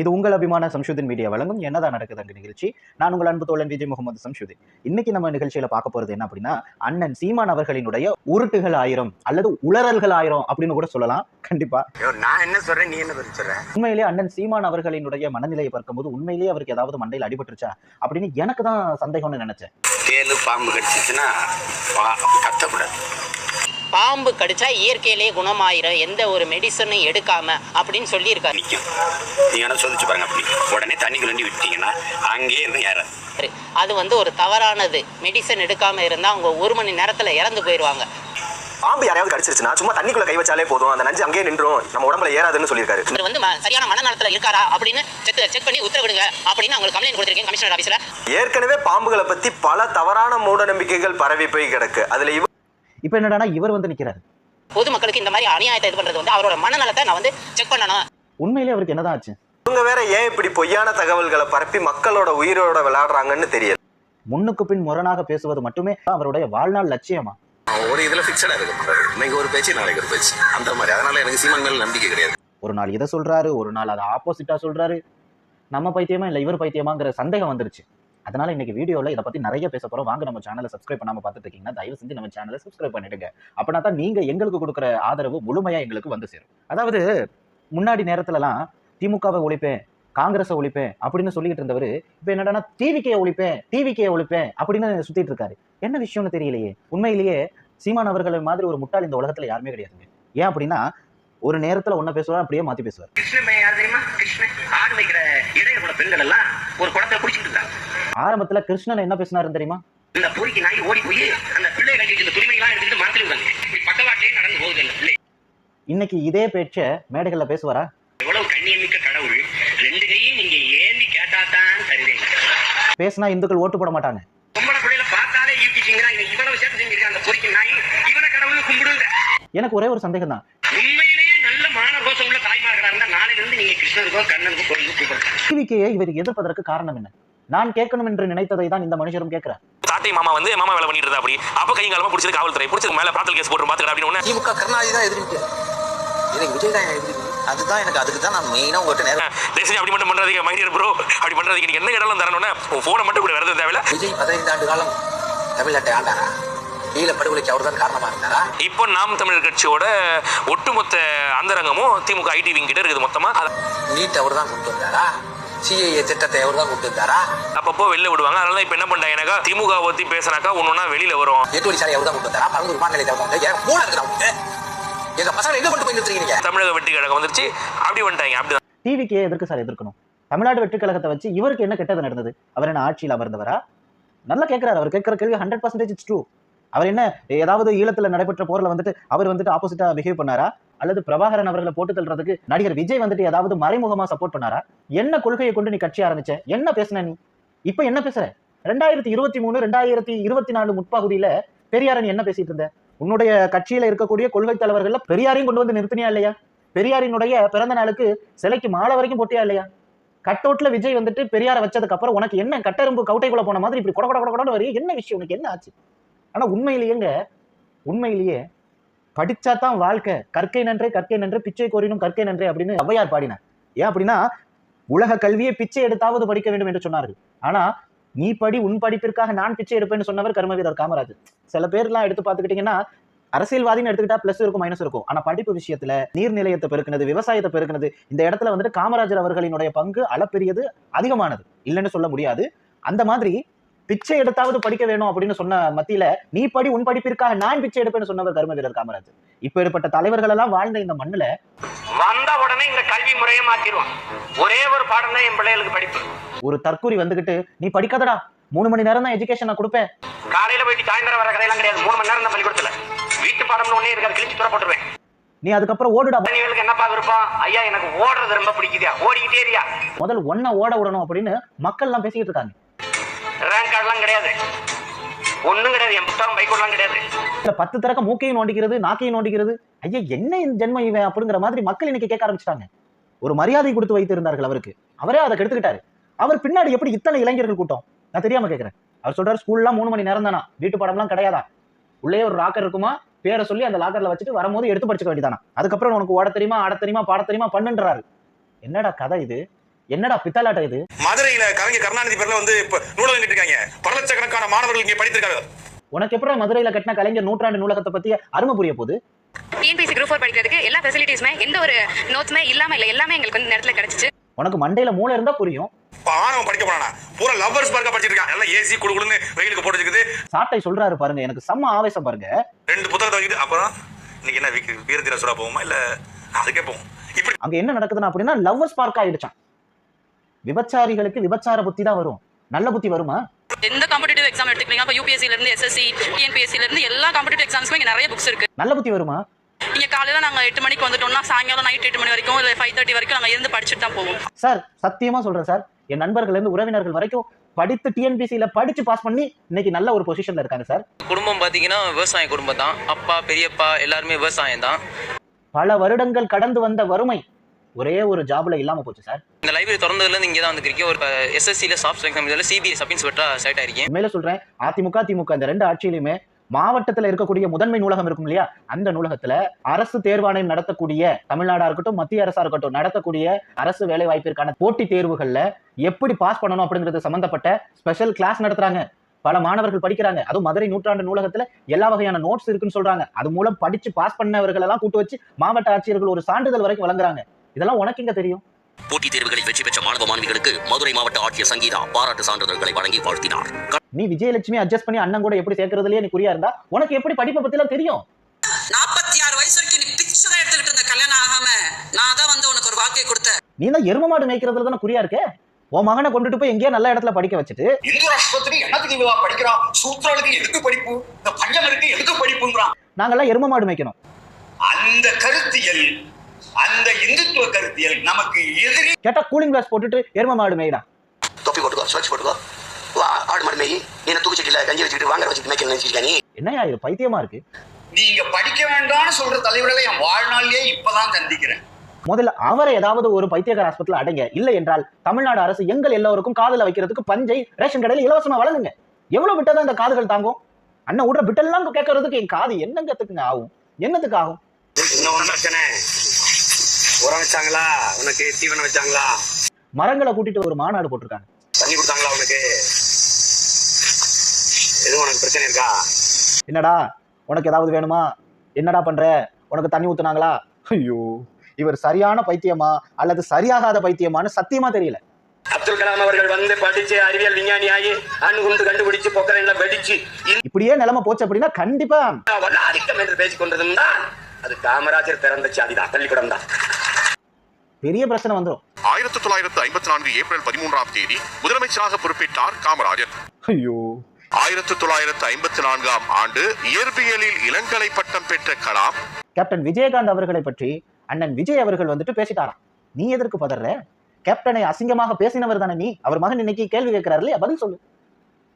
இது உங்கள் அபிமான சம்ஷுதீன் மீடியா வழங்கும் என்னதான் நடக்குது அங்க நிகழ்ச்சி. நான் உங்கள் அன்பு தோழன் விஜய் முகமது சம்ஷுதீன். இன்னைக்கு நம்ம நிகழ்ச்சியில பார்க்க போறது என்ன அப்படின்னா அண்ணன் சீமான் அவர்களினுடைய உருட்டுகள் ஆயிரம் அல்லது உளறல்கள் ஆயிரம் அப்படின்னு கூட சொல்லலாம். கண்டிப்பா. நான் என்ன சொல்றேன் நீ என்ன பதில் சொல்ற உண்மையிலேயே அண்ணன் சீமான் அவர்களினுடைய மனநிலையை பார்க்கும்போது உண்மையிலேயே அவருக்கு ஏதாவது மண்டையில் அடிபட்டுருச்சா அப்படின்னு எனக்கு தான் சந்தேகம்னு நினைச்சேன். தேலு பாம்பு கடிச்சிச்சுன்னா கத்தக்கூடாது. பாம்பு கடிச்சா இயற்கையிலே குணமாயிரும் எந்த ஒரு மெடிசனும் எடுக்காம அப்படின்னு சொல்லியிருக்காரு. நிற்கும் நீங்க வேணா சோதிச்சு பாருங்க அப்படி. உடனே தண்ணிக்குள்ள நீ விட்டீங்கன்னா அங்கேயே இருந்து ஏறாது அது வந்து ஒரு தவறானது. மெடிசன் எடுக்காம இருந்தா அவங்க ஒரு மணி நேரத்துல இறந்து போயிடுவாங்க பாம்பு யாரையாவது கடிச்சிருச்சுன்னா சும்மா தண்ணிக்குள்ள கை வச்சாலே போதும். அந்த நஞ்சு அங்கேயே நின்றும். நம்ம உடம்புல ஏறாதுன்னு சொல்லியிருக்காரு. இவர் வந்து சரியான மனநலத்துல இருக்காரா அப்படின்னு செக் செக் பண்ணி உத்தரவிடுங்க அப்படின்னு அவங்களுக்கு கம்ப்ளைண்ட் கொடுத்துருக்கேன் கமிஷனர் ஆஃபீஸில் ஏற்கனவே பாம்புகளை பத்தி பல தவறான மூட நம்பிக்கைகள் பரவி போய் கிடக்கு. அதுல இப்போ என்னடான்னா இவர் வந்து நிக்கிறாரு. பொதுமக்களுக்கு இந்த மாதிரி அநியாயத்தை இது பண்றது வந்து அவரோட மனநலத்தை நான் வந்து செக் பண்ணணும். உண்மையிலேயே அவருக்கு என்னதான் ஆச்சு? இவங்க வேற ஏன் இப்படி பொய்யான தகவல்களை பரப்பி மக்களோட உயிரோட விளையாடுறாங்கன்னு தெரியல. முன்னுக்கு பின் முரணாக பேசுவது மட்டுமே அவருடைய வாழ்நாள் லட்சியமா? ஒரு இதுல ஃபிக்ஸடா இருக்க இன்னைக்கு ஒரு பேச்சு நாளைக்கு ஒரு பேச்சு. அந்த மாதிரி. அதனால எனக்கு சீமான் மேல நம்பிக்கை கிடையாது. ஒரு நாள் இதை சொல்றாரு ஒரு நாள் அதை ஆப்போசிட்டா சொல்றாரு. நம்ம பைத்தியமா இல்ல இவர் பைத்தியமாங்கிற சந்தேகம் வந்துருச்சு. அதனால இன்னைக்கு வீடியோவில் இதை பற்றி நிறைய பேச போகிறோம் வாங்க நம்ம சேனலை சப்ஸ்கிரைப் பண்ணாமல் பார்த்துட்டு இருக்கீங்கன்னா தயவு செஞ்சு நம்ம சேனலை சப்ஸ்கிரைப் பண்ணிடுங்க. அப்படின்னா தான் நீங்கள் எங்களுக்கு கொடுக்குற ஆதரவு முழுமையாக எங்களுக்கு வந்து சேரும். அதாவது முன்னாடி நேரத்துலலாம் திமுகவை ஒழிப்பேன் காங்கிரஸை ஒழிப்பேன் அப்படின்னு சொல்லிக்கிட்டு இருந்தவர் இப்போ என்னடான்னா டிவிக்கே ஒழிப்பேன் டிவிக்கே ஒழிப்பேன் அப்படின்னு சுற்றிட்டு இருக்காரு. என்ன விஷயம்னு தெரியலையே. உண்மையிலேயே சீமான் அவர்கள் மாதிரி ஒரு முட்டாள் இந்த உலகத்தில் யாருமே கிடையாதுங்க. ஏன் அப்படின்னா ஒரு நேரத்தில் ஒன்றை பேசுவார் அப்படியே மாற்றி பேசுவார். தெரியுமா? கிருஷ்ணன். ஆடு வைக்கிற இடையில கூட பெண்கள் எல்லாம் ஒரு குளத்துல குடிச்சிட்டு இருந்தாங்க. ஆரம்பத்துல கிருஷ்ணன் என்ன பேசினாருன்னு தெரியுமா? இந்த பொறிக்கு நாய் ஓடி போய் அந்த பிள்ளை கட்டி இந்த துணிமையெல்லாம் எடுத்துட்டு மரத்துல விடுறாங்க இப்படி பக்கவாட்டிலே நடந்து போகுது அந்த பிள்ளை. இன்னைக்கு இதே பேச்ச மேடைகள்ல பேசுவாரா? எவ்வளவு கண்ணியமிக்க கடவுள். ரெண்டு கையும் நீங்க ஏந்தி கேட்டாதான் தருவீங்க பேசினா இந்துக்கள் ஓட்டு போட மாட்டாங்க. பொம்பளை பிள்ளைல பார்த்தாலே ஈட்டிச்சிங்கிறா இவன் இவ்வளவு சேர்த்து செஞ்சிருக்கான் அந்த பொறிக்கு நாய். இவனை கடவுள் கும்பிடுங்க. எனக்கு ஒரே ஒரு சந்தேகம் தான் உண்மையிலேயே நல்ல மான ரோசம் உள்ள தாய்மார்களா இருந்தா நாளையில கோயிலுக்கு டிவிக்கையை இவர் எதிர்ப்பதற்கு காரணம் என்ன? நான் கேட்கணும் என்று நினைத்ததை தான் இந்த மனுஷரும் கேட்கிறார். தாத்தை மாமா வந்து மாமா வேலை பண்ணிட்டு இருந்தா அப்படி. அப்ப கையும் காலமா பிடிச்சது காவல்துறை. பிடிச்சது மேல பிராத்தல் கேஸ் போட்டு பாத்துக்கடா அப்படின்னு உடனே திமுக கருணாநிதி தான் எதிர்க்கு எனக்கு விஜய் தான் எதிர்க்கு அதுதான் எனக்கு அதுக்கு தான் நான் மெயினா உங்ககிட்ட நேரம் தயவுசெஞ்சு அப்படி மட்டும் பண்றதுக்கு மைடியர் ப்ரோ அப்படி பண்றதுக்கு நீங்க என்ன இடம் தரணும்னா உன் போனை மட்டும் கூட வரது தேவையில்ல. விஜய் பதினைந்து ஆண்டு காலம் தமிழ்நாட்டை ஆண்டாரா? ஈழ படுகொலைக்கு அவர் தான் காரணமா இருந்தாரா? இப்போ நாம் தமிழர் கட்சியோட ஒட்டுமொத்த அந்தரங்கமும் திமுக ஐடி விங் கிட்ட இருக்குது மொத்தமா. அத- நீட் அவர் தான் கொண்டு வந்தாரா? சிஏஏ திட்டத்தை அவர் தான் கொண்டு வந்தாரா? அப்பப்போ வெளில விடுவாங்க. அதனால இப்ப என்ன பண்ணிட்டாங்கனாக்கா திமுக பத்தி பேசினாக்கா ஒன்னொன்னா வெளியில வரும். எட்டு வழி சாலை அவர் தான் கொண்டு வந்தாரா? பரந்தூர் விமான நிலையத்தை? ஏன் மூணு இருக்கிற அவங்க எங்க பசங்களை எங்க கொண்டு போய் நிறுத்துறீங்க? தமிழக வெற்றி கழகம் வந்துருச்சு. அப்படி வந்துட்டாங்க. அப்படி டிவிக்கே எதற்கு சார் எதிர்க்கணும்? தமிழ்நாடு வெற்றி கழகத்தை வச்சு இவருக்கு என்ன கெட்டது நடந்தது? அவர் என்ன ஆட்சியில் அமர்ந்தவரா? நல்லா கேட்கிறாரு அவர் கேட்கிற கேள்வி ஹண்ட்ரட் பர்சன்டேஜ் இட்ஸ் ட்ரூ அவர் என்ன ஏதாவது ஈழத்துல நடைபெற்ற போர்ல வந்துட்டு அவர் வந்துட்டு ஆப்போசிட்டா பிஹேவ் பண்ணாரா? அல்லது பிரபாகரன் அவர்களை போட்டு தள்ளுறதுக்கு நடிகர் விஜய் வந்துட்டு ஏதாவது மறைமுகமா சப்போர்ட் பண்ணாரா? என்ன கொள்கையை கொண்டு நீ கட்சி ஆரம்பிச்ச? என்ன பேசுன நீ? இப்ப என்ன பேசுற? ரெண்டாயிரத்தி இருபத்தி மூணு ரெண்டாயிரத்தி இருபத்தி நாலு முற்பகுதியில பெரியார நீ என்ன பேசிட்டு இருந்த? உன்னுடைய கட்சியில இருக்கக்கூடிய கொள்கை தலைவர்கள் பெரியாரையும் கொண்டு வந்து நிறுத்தினியா இல்லையா? பெரியாரினுடைய பிறந்த நாளுக்கு சிலைக்கு மாலை வரைக்கும் போட்டியா இல்லையா? கட் அவுட்ல விஜய் வந்துட்டு பெரியார வச்சதுக்கு அப்புறம் உனக்கு என்ன கட்டெரும்பு கவுட்டைக்குள்ள போன மாதிரி இப்படி கொட கொட கொட கொடன்னு வரையும் என்ன விஷயம்? உனக்கு என்ன ஆச்சு? ஆனா உண்மையிலேயேங்க உண்மையிலேயே படித்தா தான் வாழ்க்கை. கற்கை நன்றே கற்கை நன்றே பிச்சை கோரினும் கற்கை நன்றே அப்படின்னு ஔவையார் பாடினார். ஏன் அப்படின்னா உலக கல்வியை பிச்சை எடுத்தாவது படிக்க வேண்டும் என்று சொன்னார்கள். ஆனா நீ படி உன் படிப்பிற்காக நான் பிச்சை எடுப்பேன்னு சொன்னவர் கர்ம வீரர் காமராஜர் சில பேர்லாம் எடுத்து பார்த்துக்கிட்டீங்கன்னா அரசியல்வாதின்னு எடுத்துக்கிட்டா ப்ளஸ் இருக்கும் மைனஸ் இருக்கும். ஆனால் படிப்பு விஷயத்துல நீர் நிலையத்தை பெருக்கினது விவசாயத்தை பெருக்கினது இந்த இடத்துல வந்துட்டு காமராஜர் அவர்களினுடைய பங்கு அளப்பெரியது அதிகமானது. இல்லைன்னு சொல்ல முடியாது. அந்த மாதிரி பிச்சை எடுத்தாவது படிக்க வேணும் அப்படின்னு சொன்ன மத்தியில நீ படி உன் படிப்பிற்காக நான் பிச்சை எடுப்பேன்னு சொன்னவர் கர்ம வீரர் காமராஜர். இப்ப ஏற்பட்ட தலைவர்கள் எல்லாம் வாழ்ந்த இந்த மண்ணுல வந்த உடனே இந்த கல்வி முறையை மாத்திடுவான். ஒரே ஒரு பாடம் தான் என் பிள்ளைகளுக்கு படிப்பு. ஒரு தற்கூரி வந்துகிட்டு நீ படிக்காதடா மூணு மணி நேரம் தான் எஜுகேஷன் நான் கொடுப்பேன். காலையில போயிட்டு சாயந்தரம் வர கதையெல்லாம் கிடையாது. மூணு மணி நேரம் தான் பள்ளிக்கூடத்துல. வீட்டு பாடம்னு ஒண்ணே இருக்காது. கிழிச்சு தூர போட்டுருவேன். நீ அதுக்கப்புறம் ஓடுடா. குழந்தைகளுக்கு என்னப்பா விருப்பம்? ஐயா எனக்கு ஓடுறது ரொம்ப பிடிக்குதா ஓடிக்கிட்டே இருக்கியா? முதல் ஒன்ன ஓட விடணும் அப்படின்னு மக்கள் எல்லாம் பேசிக்கிட்டு இருக்காங்க. ரேங்க் கிடையாது. ஒண்ணும் கிடையாது. என் புத்தகம் பைக்கோடலாம் கிடையாது. இந்த பத்து தரக்க மூக்கையும் நோண்டிக்கிறது நாக்கையும் நோண்டிக்கிறது. ஐயா என்ன ஜென்ம இவன் அப்படிங்கிற மாதிரி மக்கள் இன்னைக்கு கேட்க ஆரம்பிச்சிட்டாங்க. ஒரு மரியாதை கொடுத்து வைத்திருந்தார்கள் அவருக்கு. அவரே அதை கெடுத்துக்கிட்டாரு. அவர் பின்னாடி எப்படி இத்தனை இளைஞர்கள் கூட்டம்? நான் தெரியாம கேட்கிறேன் அவர் சொல்றாரு ஸ்கூல்லாம் மூணு மணி நேரம் தானா? வீட்டு பாடம்லாம் கிடையாதா? உள்ளே ஒரு லாக்கர் இருக்குமா? பேரை சொல்லி அந்த லாக்கர்ல வச்சுட்டு வரும்போது எடுத்து படிச்சுக்க வேண்டியதானா? அதுக்கப்புறம் உனக்கு ஓட தெரியுமா ஆட தெரியுமா பாட தெரியுமா பண்ணுன்றாரு. என்னடா கதை இது? என்னடா பித்தலாட்டம் இது? மதுரையில கலைஞர் கருணாநிதி பேர்ல வந்து இப்ப நூலகம் கட்டிருக்காங்க. பல லட்சக்கணக்கான மாணவர்கள் இங்க படித்திருக்காங்க. உனக்கு எப்படி மதுரையில கட்டின கலைஞர் நூற்றாண்டு நூலகத்தை பத்தி அருமை புரிய போகுது? டிஎன்பிசி குரூப் ஃபோர் படிக்கிறதுக்கு எல்லா ஃபெசிலிட்டிஸுமே எந்த ஒரு நோட்ஸுமே இல்லாம இல்லை எல்லாமே எங்களுக்கு வந்து நேரத்தில் கிடைச்சிச்சு. உனக்கு மண்டையில மூளை இருந்தா புரியும். ஆணவம் படிக்க போறானா? பூரா லவ்வர்ஸ் பார்க்க படிச்சிட்டு இருக்கான் எல்லாம் ஏசி குடுகுடுன்னு வெயிலுக்கு போட்டு இருக்குது. சாட்டை சொல்றாரு பாருங்க எனக்கு செம்ம ஆவேசம் பாருங்க. ரெண்டு புத்தகத்தை வைக்கிட்டு அப்புறம் இன்னைக்கு என்ன வீக்கு வீரத்தீர சுறா போவோமா? இல்ல அதுக்கே போவோம். இப்படி அங்க என்ன நடக்குதுன்னா அப்படின்னா லவ்வர்ஸ் பார்க் ஆயிடுச்சான் விபச்சாரிகளுக்கு விபச்சார புத்தி தான் வரும். நல்ல புத்தி வருமா? எந்த காம்படிட்டிவ் எக்ஸாம் எடுத்துக்கிறீங்க? அப்போ யூபிஎஸ்சில இருந்து எஸ்எஸ்சி டிஎன்பிஎஸ்சில இருந்து எல்லா காம்படிட்டிவ் எக்ஸாம்ஸ்க்கும் இங்க நிறைய புக்ஸ் இருக்கு. நல்ல புத்தி வருமா? இங்க காலையில நாங்க எட்டு மணிக்கு வந்துட்டோம்னா சாயங்காலம் நைட் எட்டு மணி வரைக்கும் இல்லை ஃபைவ் தேர்ட்டி வரைக்கும் நாங்க இருந்து படிச்சுட்டு தான் போவோம். சார் சத்தியமா சொல்றேன் சார் என் நண்பர்கள் இருந்து உறவினர்கள் வரைக்கும் படித்து டிஎன்பிசியில படிச்சு பாஸ் பண்ணி இன்னைக்கு நல்ல ஒரு பொசிஷன்ல இருக்காங்க சார் குடும்பம் பார்த்தீங்கன்னா விவசாய குடும்பம் தான். அப்பா பெரியப்பா எல்லாருமே விவசாயம் தான். பல வருடங்கள் கடந்து வந்த வறுமை ஒரே ஒரு ஜாப்ல இல்லாம போச்சு சார் இந்த லைப்ரரி திறந்ததுலேருந்து இங்கே தான் வந்துருக்கீங்க. ஒரு எஸ்எஸ்சியில் சாஃப்ட் எக்ஸாம் இதில் சிபிஎஸ் சப் இன்ஸ்பெக்டராக செலக்ட் ஆயிருக்கேன் உண்மையில சொல்றேன் அதிமுக திமுக இந்த ரெண்டு ஆட்சியிலுமே மாவட்டத்துல இருக்கக்கூடிய முதன்மை நூலகம் இருக்கும் இல்லையா? அந்த நூலகத்துல அரசு தேர்வாணையம் நடத்தக்கூடிய தமிழ்நாடா இருக்கட்டும் மத்திய அரசா இருக்கட்டும் நடத்தக்கூடிய அரசு வேலை வாய்ப்பிற்கான போட்டித் தேர்வுகள்ல எப்படி பாஸ் பண்ணணும் அப்படிங்கிறது சம்பந்தப்பட்ட ஸ்பெஷல் கிளாஸ் நடத்துறாங்க. பல மாணவர்கள் படிக்கிறாங்க. அதுவும் மதுரை நூற்றாண்டு நூலகத்துல எல்லா வகையான நோட்ஸ் இருக்குன்னு சொல்றாங்க. அது மூலம் படிச்சு பாஸ் பண்ணவர்கள் எல்லாம் கூட்டு வச்சு மாவட்ட ஆட்சியர்கள் ஒரு சான்றிதழ் வரைக்கும் வழங்குறாங்க. இதெல்லாம் உனக்கு எங்க தெரியும்? போட்டித் தேர்வுகளில் வெற்றி பெற்ற மாணவ மாணவிகளுக்கு மதுரை மாவட்ட ஆட்சியர் சங்கீதா பாராட்டு சான்றிதழ்களை வழங்கி வாழ்த்தினார். நீ விஜயலட்சுமி அட்ஜஸ்ட் பண்ணி அண்ணன் கூட எப்படி சேர்க்கறதுலயே நீ குறியா இருந்தா? உனக்கு எப்படி படிப்பை பத்தி எல்லாம் தெரியும்? நாற்பத்தி ஆறு வயசு வரைக்கும் நீ பிக்சரா எடுத்துக்கிட்டு இருந்த கல்யாணம் ஆகாம நான் தான் வந்து உனக்கு ஒரு வாழ்க்கை கொடுத்தேன். நீ தான் எரும மாடு மேய்க்கிறதுல தானே குறியா இருக்க? உன் மகனை கொண்டுட்டு போய் எங்கேயோ நல்ல இடத்துல படிக்க வச்சுட்டு. இந்து ராஷ்டிரத்துக்கு என்னத்துக்கு இவா படிக்கிறான்? சூத்திரனுக்கு எதுக்கு படிப்பு? இந்த பஞ்சமருக்கு எதுக்கு படிப்புங்கிறான்? நாங்கெல்லாம் எரும மாடு மேய்க்கணும். அந்த கருத்தியல் அந்த இந்துத்துவ கருத்தியல் நமக்கு எதிரி கேட்டா கூலிங் கிளாஸ் போட்டுட்டு எரும மாடு மேய்டா. தொப்பி போட்டுக்கோ ஸ்வச் போட்டுக்கோ. வா, ஆடு மாடு மேய் என்ன தூக்கிச்சட்டில கஞ்சி வச்சுக்கிட்டு வாங்க வச்சுட்டு மேய்க்க நினைச்சிருக்கா நீ? என்னையா இது பைத்தியமா இருக்கு? நீங்க படிக்க வேண்டாம்னு சொல்ற தலைவர்களை என் வாழ்நாளிலே இப்பதான் சந்திக்கிறேன் முதல்ல அவரை ஏதாவது ஒரு பைத்தியக்கார ஹாஸ்பிட்டல் அடைங்க. இல்லை என்றால் தமிழ்நாடு அரசு எங்கள் எல்லோருக்கும் காதுல வைக்கிறதுக்கு பஞ்சை ரேஷன் கடையில் இலவசமா வழங்குங்க. எவ்வளவு விட்டதான் இந்த காதுகள் தாங்கும்? அண்ணன் விடுற பிட்டெல்லாம் கேட்கறதுக்கு என் காது என்னங்கத்துக்குங்க ஆகும்? என்னத்துக்கு ஆகும்? உரம் வச்சாங்களா? உனக்கு தீவனம் வச்சாங்களா? மரங்களை கூட்டிட்டு ஒரு மாநாடு போட்டிருக்காங்க. தண்ணி கொடுத்தாங்களா உனக்கு? எதுவும் உனக்கு பிரச்சனை இருக்கா? என்னடா உனக்கு ஏதாவது வேணுமா? என்னடா பண்ற? உனக்கு தண்ணி ஊத்துனாங்களா? ஐயோ இவர் சரியான பைத்தியமா அல்லது சரியாகாத பைத்தியமான்னு சத்தியமா தெரியல. அப்துல் கலாம் அவர்கள் வந்து படிச்சு அறிவியல் விஞ்ஞானி ஆகி அணுகுண்டு கண்டுபிடிச்சு பொக்கரையில வெடிச்சு இப்படியே நிலைமை போச்சு அப்படின்னா கண்டிப்பா. ஆதிக்கம் என்று பேசிக் கொண்டிருந்தால் அது காமராஜர் பிறந்த சாதிதான் பள்ளிக்கூடம் தான் பெரிய பிரச்சனை வந்துடும் ஆயிரத்தி தொள்ளாயிரத்து ஐம்பத்தி நான்கு ஏப்ரல் பதிமூன்றாம் தேதி முதலமைச்சராக பொறுப்பேற்றார் காமராஜர். ஐயோ. ஆயிரத்தி தொள்ளாயிரத்து ஐம்பத்தி நான்காம் ஆண்டு இயற்பியலில் இளங்கலை பட்டம் பெற்ற கலாம். கேப்டன் விஜயகாந்த் அவர்களை பற்றி அண்ணன் விஜய் அவர்கள் வந்துட்டு பேசிட்டாராம். நீ எதற்கு பதற? கேப்டனை அசிங்கமாக பேசினவர் தானே நீ? அவர் மகன் இன்னைக்கு கேள்வி கேட்கிறாரு இல்லையா? பதில் சொல்லு.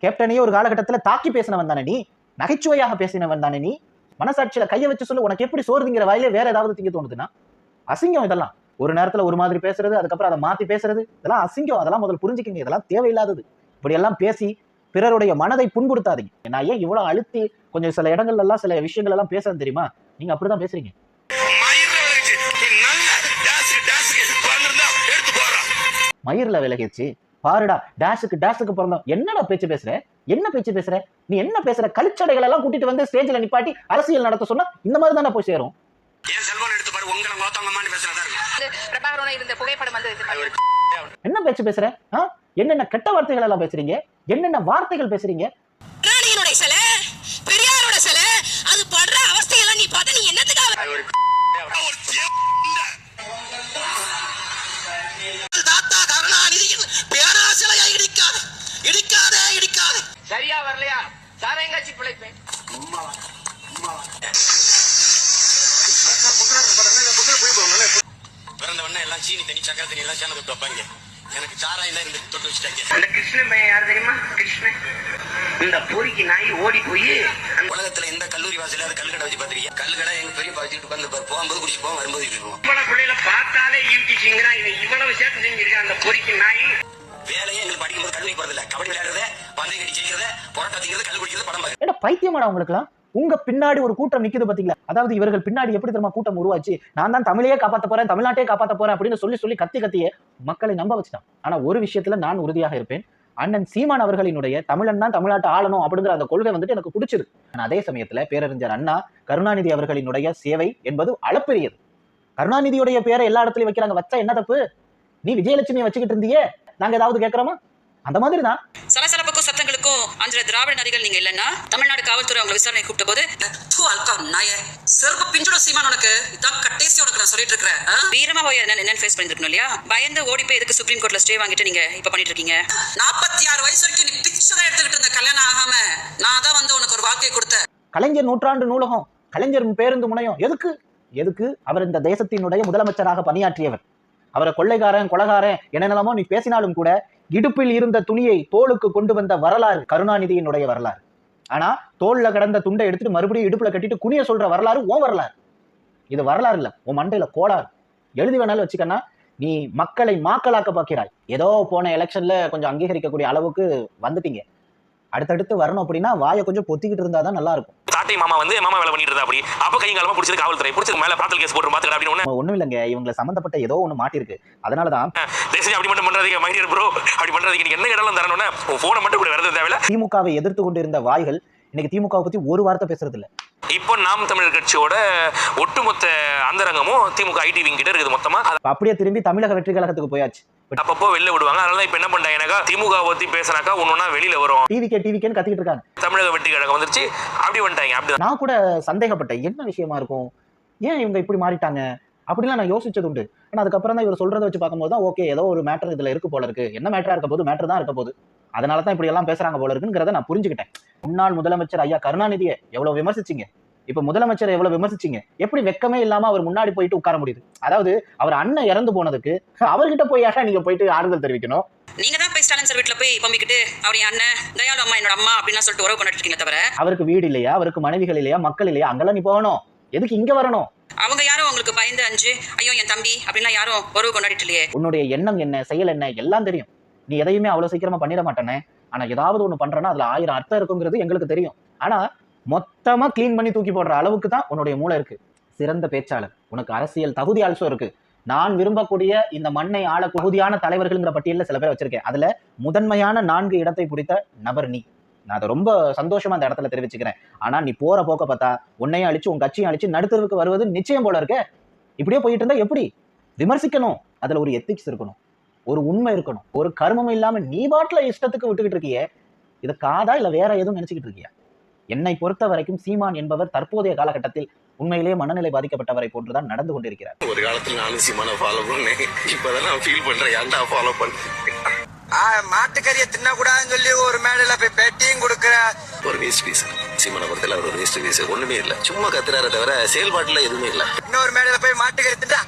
கேப்டனையே ஒரு காலகட்டத்துல தாக்கி பேசினவன் தானே நீ? நகைச்சுவையாக பேசினவன் தானே நீ? மனசாட்சியில கையை வச்சு சொல்லு உனக்கு எப்படி சோறுதிங்கிற வாயிலே வேற ஏதாவது திங்க தோணுதுன்னா? அசிங்கம் இதெல்லாம். ஒரு நேரத்துல ஒரு மாதிரி பேசுறது அதுக்கப்புறம் அதை மாத்தி பேசுறது இதெல்லாம் அசிங்கம். அதெல்லாம் முதல்ல புரிஞ்சுக்கங்க. இதெல்லாம் தேவையில்லாதது. இப்படி எல்லாம் பேசி பிறருடைய மனதை புண்படுத்தாதீங்க. நான் ஏன் இவ்வளவு அழுத்தி கொஞ்சம் சில இடங்கள்ல எல்லாம் சில விஷயங்கள் எல்லாம் பேசுறேன் தெரியுமா? நீங்க அப்படிதான் பேசுறீங்க. மயிர்ல விலகிச்சு பாருடா டேஷுக்கு டேஷுக்கு பிறந்தோம் என்னடா பேச்சு பேசுற? என்ன பேச்சு பேசுற? நீ என்ன பேசுற? கலிச்சடைகள் எல்லாம் கூட்டிட்டு வந்து ஸ்டேஜ்ல நிப்பாட்டி அரசியல் நடத்த சொன்னா இந்த மாதிரி தானே போய் சேரும் என் செல்போன் எடுத்து பாரு உங்களை மொத்தவங்கம்மான்னு பேசுறதா இருக்கு பிரபாகரோட இருந்த புகைப்படம் வந்து என்ன பேச்சு பேசுற? என்னென்ன கெட்ட வார்த்தைகள் எல்லாம் பேசுறீங்க? என்னென்ன வார்த்தைகள் பேசுறீங்க? ராணியனுடைய சிலை பெரியாரோட சிலை அது படுற அவஸ்தையெல்லாம் நீ பார்த்து நீ என்னத்துக்காக சக்கரை தண்ணி எல்லாம் சேர்ந்து தொட்டு வைப்பாங்க எனக்கு சாராயம் தான் இருந்து தொட்டு வச்சுட்டாங்க. அந்த கிருஷ்ணன் பையன் யார் தெரியுமா? கிருஷ்ணன். இந்த பொறிக்கு நாய் ஓடி போய் உலகத்துல எந்த கல்லூரி வாசல கல்லுக்கடை வச்சு பாத்திருக்கீங்க கல்லுக்கடை எங்க பெரிய வச்சுட்டு உட்காந்து போகும்போது குடிச்சு போவோம் வரும்போது இப்படி போவோம். இவ்வளவு பிள்ளைகளை பார்த்தாலே யூடிச்சிங்கிறான் இவன் இவ்வளவு சேர்த்து செஞ்சிருக்கான் அந்த பொறிக்கு நாய். வேலையே எங்களுக்கு படிக்கும்போது கல்லூரி போறது இல்ல கபடி விளையாடுறத பந்தய கட்டி ஜெயிக்கிறத புரட்ட வச்சுக்கிறது கல் குடிக்கிறது படம் பைத்தியமாடா உங்களுக்குலாம் உங்க பின்னாடி ஒரு கூட்டம் நிக்குது பாத்தீங்களா? அதாவது இவர்கள் பின்னாடி எப்படி தெரியுமா கூட்டம் உருவாச்சு? நான் தான் தமிழையே காப்பாத்த போறேன் தமிழ்நாட்டையே காப்பாத்த போறேன் அப்படின்னு சொல்லி சொல்லி கத்தி கத்தியே மக்களை நம்ப வச்சுட்டான். ஆனா ஒரு விஷயத்துல நான் உறுதியாக இருப்பேன். அண்ணன் சீமான் அவர்களினுடைய தமிழன் தான் தமிழ்நாட்டை ஆளணும் அப்படிங்கிற அந்த கொள்கை வந்துட்டு எனக்கு பிடிச்சிருக்கு ஆனா அதே சமயத்துல பேரறிஞர் அண்ணா கருணாநிதி அவர்களினுடைய சேவை என்பது அளப்பெரியது. கருணாநிதியுடைய பேரை எல்லா இடத்துலயும் வைக்கிறாங்க. வச்சா என்ன தப்பு? நீ விஜயலட்சுமியை வச்சுக்கிட்டு இருந்தியே? நாங்க ஏதாவது கேட்கறோமா அந்த மாதிரி தான் சலசலப்புக்கும் சத்தங்களுக்கும் அஞ்சு திராவிட நதிகள் நீங்க இல்லன்னா தமிழ்நாடு காவல்துறை அவங்களை விசாரணை கூப்பிட்ட போது அல்கா நாய. செருப்பு பிஞ்சுட சீமான் உனக்கு. இதான் கட்டேசி உனக்கு நான் சொல்லிட்டு இருக்கிறேன் வீரமா போய் என்ன ஃபேஸ் பண்ணிருக்கணும் இல்லையா? பயந்து ஓடி போய் எதுக்கு சுப்ரீம் கோர்ட்ல ஸ்டே வாங்கிட்டு நீங்க இப்ப பண்ணிட்டு இருக்கீங்க? நாற்பத்தி ஆறு வயசு வரைக்கும் நீ பிச்சை எடுத்துக்கிட்டு இருந்த கல்யாணம் ஆகாம நான் தான் வந்து உனக்கு ஒரு வாழ்க்கையை கொடுத்தேன். கலைஞர் நூற்றாண்டு நூலகம் கலைஞர் பேருந்து முனையம் எதுக்கு? எதுக்கு? அவர் இந்த தேசத்தினுடைய முதலமைச்சராக பணியாற்றியவர். அவரை கொள்ளைக்காரன் கொலகாரன் என்னென்னலாமோ நீ பேசினாலும் கூட இடுப்பில் இருந்த துணியை தோளுக்கு கொண்டு வந்த வரலாறு கருணாநிதியினுடைய வரலாறு. ஆனா தோல்ல கடந்த துண்டை எடுத்துட்டு மறுபடியும் இடுப்புல கட்டிட்டு குனிய சொல்ற வரலாறு ஓ வரலாறு. இது வரலாறு இல்ல உன் மண்டையில கோளாறு. எழுதி வேணாலும் வச்சுக்கன்னா நீ மக்களை மாக்களாக்க பார்க்கிறாய். ஏதோ போன எலெக்ஷன்ல கொஞ்சம் அங்கீகரிக்கக்கூடிய அளவுக்கு வந்துட்டீங்க. அடுத்தடுத்து வரணும் அப்படின்னா வாயை கொஞ்சம் பொத்திக்கிட்டு இருந்தாதான் நல்லா இருக்கும். தாத்தை மாமா வந்து மாமா வேலை பண்ணிட்டு இருந்தா அப்படி. அப்ப கையும் காலமா பிடிச்சது காவல்துறை. பிடிச்சது மேல பிராத்தல் கேஸ் போட்டு பாத்துக்கடா அப்படின்னு ஒண்ணு ஒண்ணும் இல்லைங்க இவங்களை சம்பந்தப்பட்ட ஏதோ ஒண்ணு மாட்டிருக்கு. அதனாலதான் தேசிய அப்படி மட்டும் பண்றதுக்கு மைடியர் ப்ரோ அப்படி பண்றதுக்கு நீங்க என்ன இடம் தரணும்னா போனை மட்டும் கூட வரது தேவையில்ல. திமுகவை எதிர்த்து கொண்டிருந்த வாய்கள் இன்னைக்கு திமுகவை பத்தி ஒரு வார்த்தை பேசுறது இல்ல. இப்போ நாம் தமிழர் கட்சியோட ஒட்டுமொத்த அந்தரங்கமும் திமுக ஐடி விங் கிட்ட இருக்குது மொத்தமா. அப்படியே திரும்பி தமிழக வெற்றி கழகத்துக்கு போயாச்சு. அப்பப்போ வெளில விடுவாங்க. அதனால இப்ப என்ன பண்ணிட்டாங்கனாக்கா திமுக பத்தி பேசினாக்கா ஒன்னொன்னா வெளியில வரும் டிவிக்கே டிவிக்கேன்னு கத்திக்கிட்டு இருக்காங்க. தமிழக வெற்றி கழகம் வந்துருச்சு. அப்படி வந்துட்டாங்க. அப்படி நான் கூட சந்தேகப்பட்டேன். என்ன விஷயமா இருக்கும்? ஏன் இவங்க இப்படி மாறிட்டாங்க? அப்படிலாம் நான் யோசிச்சது உண்டு. ஆனா அதுக்கப்புறம் தான் இவர் சொல்றதை வச்சு பார்க்கும்போது தான் ஓகே ஏதோ ஒரு மேட்டர் இதுல இருக்கு போல இருக்கு. என்ன மேட்டரா இருக்க போது மேட்டர் தான் இருக்க போகுது. அதனால தான் இப்படி எல்லாம் பேசுறாங்க போல இருக்குங்கிறத நான் புரிஞ்சுக்கிட்டேன். முன்னாள் முதலமைச்சர் ஐயா கருணாநிதியை எவ்வளவு விமர்சிச்சீங்க? இப்ப முதலமைச்சரை எவ்வளவு விமர்சிச்சீங்க? எப்படி வெக்கமே இல்லாம அவர் முன்னாடி போயிட்டு உட்கார முடியுது? அதாவது அவர் அண்ணன் இறந்து போனதுக்கு அவர்கிட்ட போய் யாரா நீங்க போயிட்டு ஆறுதல் தெரிவிக்கணும்? நீங்க தான் போய் ஸ்டாலின் சார் வீட்டுல போய் பம்பிக்கிட்டு அவர் அண்ணன் தயாளு அம்மா என்னோட அம்மா அப்படின்னு சொல்லிட்டு உறவு கொண்டாட்டு இருக்கீங்க தவிர? அவருக்கு வீடு இல்லையா? அவருக்கு மனைவிகள் இல்லையா? மக்கள் இல்லையா? அங்கெல்லாம் நீ போகணும். எதுக்கு இங்க வரணும்? அவங்க யாரும் உங்களுக்கு பயந்து அஞ்சு ஐயோ என் தம்பி அப்படின்னா யாரும் உறவு கொண்டாடிட்டு இல்லையே. உன்னுடைய எண்ணம் என்ன? செயல் என்ன? எல்லாம் தெரியும். நீ எதையுமே அவ்வளவு சீக்கிரமா பண்ணிட மாட்டேனே. ஆனா ஏதாவது ஒண்ணு பண்றேன்னா அதுல ஆயிரம் அர்த்தம் இருக்குங்கிறது எங்களுக்கு தெரியும். ஆனா மொத்தமா க்ளீன் பண்ணி தூக்கி போடுற அளவுக்கு தான் உன்னுடைய மூளை இருக்கு. சிறந்த பேச்சாளர். உனக்கு அரசியல் தகுதி ஆல்சோ இருக்கு. நான் விரும்பக்கூடிய இந்த மண்ணை ஆள தகுதியான தலைவர்கள்ங்கிற பட்டியலில் சில பேர் வச்சிருக்கேன். அதுல முதன்மையான நான்கு இடத்தை பிடித்த நபர் நீ. நான் அதை ரொம்ப சந்தோஷமா அந்த இடத்துல தெரிவிச்சுக்கிறேன். ஆனா நீ போற போக்க பார்த்தா உன்னையும் அழிச்சு உன் கட்சியும் அழிச்சு நடுத்தருவுக்கு வருவது நிச்சயம் போல இருக்க. இப்படியே போயிட்டு இருந்தா எப்படி? விமர்சிக்கணும். அதுல ஒரு எத்திக்ஸ் இருக்கணும். ஒரு உண்மை இருக்கணும். ஒரு கர்மம் இல்லாம நீ பாட்டில் இஷ்டத்துக்கு விட்டுக்கிட்டு இருக்கியே. இது காதா இல்ல வேற எதுவும் நினைச்சுக்கிட்டு இருக்கியா? என்னை பொறுத்த வரைக்கும் சீமான் என்பவர் தற்போதைய காலகட்டத்தில் உண்மையிலேயே மனநிலை பாதிக்கப்பட்டவரை போன்றுதான் நடந்து கொண்டிருக்கிறார். ஒரு காலத்துல நானும் சீமான ஃபாலோ பண்ணேன். இப்பதான் நான் ஃபீல் பண்றேன். ஏன்டா ஃபாலோ பண்ணேன் மாட்டுக்கறியை தின்னக்கூடாதுன்னு சொல்லி ஒரு மேடையில போய் பேட்டியும் கொடுக்குற. ஒரு வேஸ்ட் பீஸ் சீமான பொறுத்தல அவர் ஒரு வேஸ்ட் பீஸ் ஒண்ணுமே இல்ல. சும்மா கத்துறாரு தவிர செயல்பாட்டுல எதுவுமே இல்ல. இன்னொரு மேடையில போய் மாட்டுக்கறி தின்றா?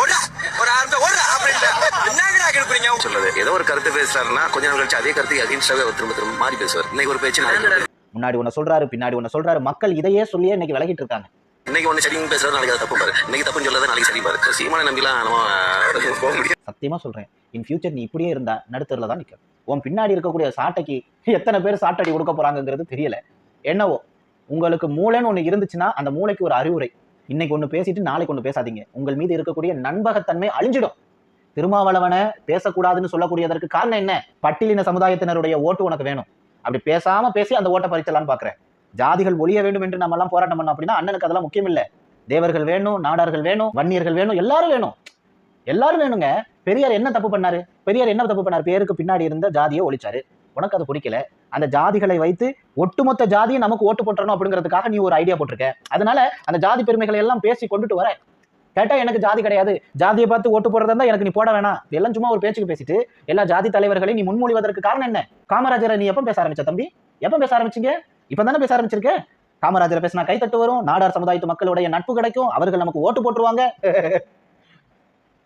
ஓடா ஒரு ஆறு ஓடா அப்படின்ட்டு என்னங்கடா சொல்றது. ஏதோ ஒரு கருத்து பேசுறாருன்னா கொஞ்ச நாள் கழிச்சு அதே கருத்து அவர் திரும்ப திரும்ப மாறி பேசுவார். இன்னைக்கு ஒரு பேச்சு முன்னாடி ஒண்ணு சொல்றாரு பின்னாடி ஒண்ணு சொல்றாரு. மக்கள் இதையே சொல்லியே இன்னைக்கு விலகிட்டு இருக்காங்க. இன்னைக்கு ஒண்ணு சரின்னு பேசுறது நாளைக்கு அதை தப்பு பாரு. இன்னைக்கு தப்புன்னு சொல்லாத நாளைக்கு சரி பாரு. சீமானை நம்பிலாம் நம்ம போக முடியாது. சத்தியமா சொல்றேன். இன் ஃபியூச்சர் நீ இப்படியே இருந்தா நடுத்தரில் தான் நிற்கும் உன் பின்னாடி இருக்கக்கூடிய சாட்டைக்கு எத்தனை பேர் சாட்டடி கொடுக்க போறாங்கங்கிறது தெரியல. என்னவோ உங்களுக்கு மூளைன்னு ஒண்ணு இருந்துச்சுன்னா அந்த மூளைக்கு ஒரு அறிவுரை. இன்னைக்கு ஒண்ணு பேசிட்டு நாளைக்கு ஒண்ணு பேசாதீங்க. உங்கள் மீது இருக்கக்கூடிய நண்பகத்தன்மை அழிஞ்சிடும். திருமாவளவனை பேசக்கூடாதுன்னு சொல்லக்கூடியதற்கு காரணம் என்ன? பட்டியலின சமுதாயத்தினருடைய ஓட்டு உனக்கு வேணும். அப்படி பேசாம பேசி அந்த ஓட்டை பறிச்சலான்னு பாக்குறேன். ஜாதிகள் ஒழிய வேண்டும் என்று நம்ம எல்லாம் போராட்டம் பண்ணோம் அப்படின்னா அண்ணனுக்கு அதெல்லாம் முக்கியம் இல்லை தேவர்கள் வேணும் நாடார்கள் வேணும் வன்னியர்கள் வேணும் எல்லாரும் வேணும். எல்லாரும் வேணுங்க. பெரியார் என்ன தப்பு பண்ணாரு? பெரியார் என்ன தப்பு பண்ணாரு? பேருக்கு பின்னாடி இருந்த ஜாதியை ஒழிச்சாரு. உனக்கு அது பிடிக்கல. அந்த ஜாதிகளை வைத்து ஒட்டுமொத்த ஜாதியை நமக்கு ஓட்டு போட்டுறணும் அப்படிங்கிறதுக்காக நீ ஒரு ஐடியா போட்டிருக்க. அதனால அந்த ஜாதி பெருமைகளை எல்லாம் பேசி கொண்டுட்டு வர. கேட்டா எனக்கு ஜாதி கிடையாது. ஜாதியை பார்த்து ஓட்டு போடுறதா இருந்தா எனக்கு நீ போட வேணாம். எல்லாம் சும்மா ஒரு பேச்சுக்கு பேசிட்டு எல்லா ஜாதி தலைவர்களையும் நீ முன்மொழிவதற்கு காரணம் என்ன? காமராஜரை நீ எப்போ பேச ஆரம்பிச்ச தம்பி? எப்போ பேச ஆரம்பிச்சீங்க? இப்போ தானே பேச ஆரம்பிச்சிருக்க? காமராஜரை பேசினா கைத்தட்டு வரும் நாடார் சமுதாயத்து மக்களுடைய நட்பு கிடைக்கும். அவர்கள் நமக்கு ஓட்டு போட்டுருவாங்க.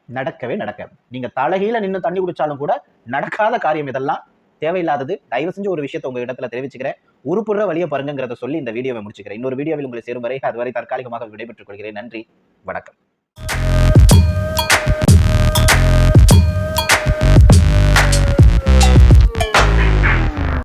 நடக்கவே நடக்காது. நீங்க தலைகீழ நின்று தண்ணி குடிச்சாலும் கூட நடக்காத காரியம் இதெல்லாம். தேவையில்லாதது. தயவு செஞ்சு ஒரு விஷயத்தை உங்க இடத்துல தெரிவிச்சுக்கிறேன். உருப்புற வழியை பாருங்கிறத சொல்லி இந்த வீடியோவை முடிச்சுக்கிறேன். இன்னொரு வீடியோவில் உங்களை சேரும் வரை அதுவரை தற்காலிகமாக விடைபெற்றுக் கொள்கிறேன். நன்றி. வணக்கம்.